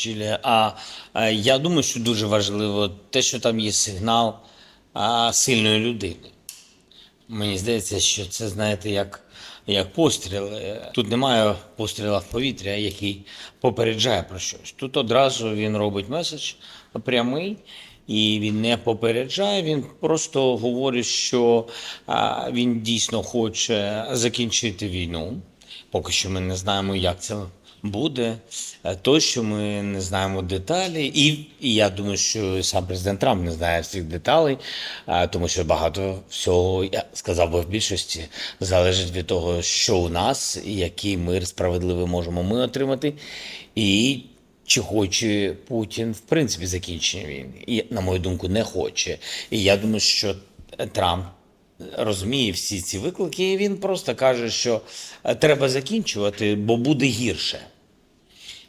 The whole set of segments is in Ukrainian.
Чилі. А, а я думаю, що дуже важливо те, що там є сигнал а, сильної людини. Мені здається, що це, знаєте, як, як постріли. Тут немає постріла в повітря, який попереджає про щось. Тут одразу він робить меседж прямий, і він не попереджає, він просто говорить, що а, він дійсно хоче закінчити війну. Поки що ми не знаємо, як це буде. Е, Тощо ми не знаємо деталі. І, і я думаю, що сам президент Трамп не знає всіх деталей, е, тому що багато всього, я сказав би в більшості, залежить від того, що у нас, і який мир справедливий можемо ми отримати. І чи хоче Путін в принципі закінчення війни? І, на мою думку, не хоче. І я думаю, що Трамп розуміє всі ці виклики, і він просто каже, що е, треба закінчувати, бо буде гірше.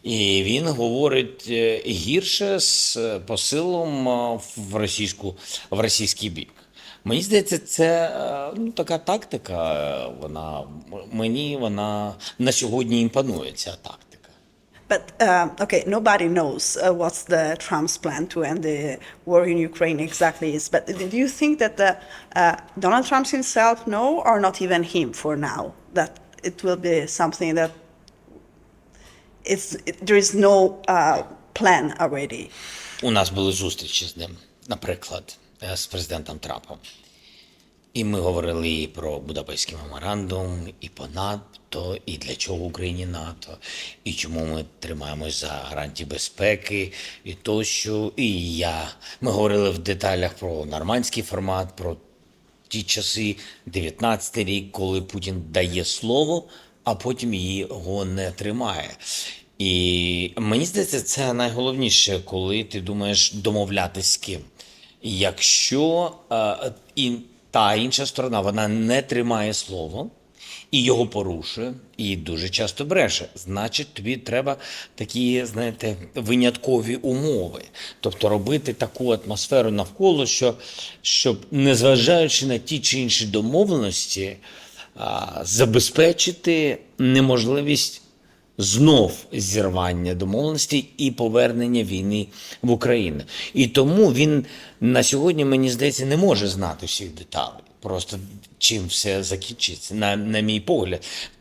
І він говорить е, гірше з е, посилом е, в російську в російський бік. Мені здається, це е, ну, така тактика. е, Вона мені вона на сьогодні імпонує ця тактика. But uh, okay, nobody knows uh, what's the Trump's plan to end the war in Ukraine exactly is. But do you think that the, uh, Donald Trump himself know, or not even him for now, that it will be something that it's it, there is no uh, plan already? У нас були зустрічі з ним, наприклад, е, з президентом Трампом. І ми говорили і про Будапештський меморандум, і по НАТО, і для чого Україні НАТО, і чому ми тримаємось за гарантії безпеки, і тощо. І я. Ми говорили в деталях про нормандський формат, про ті часи, 19-й рік, коли Путін дає слово, а потім його не тримає. І мені здається, це найголовніше, коли ти думаєш домовлятись з ким. Якщо е, і та інша сторона вона не тримає слово і його порушує, і дуже часто бреше, значить тобі треба такі, знаєте, виняткові умови. Тобто робити таку атмосферу навколо, що, щоб, незважаючи на ті чи інші домовленості, забезпечити неможливість знов зірвання домовленостей і повернення війни в Україну. І тому він на сьогодні, мені здається, не може знати всіх деталей. Просто чим все закінчиться, на, на мій погляд.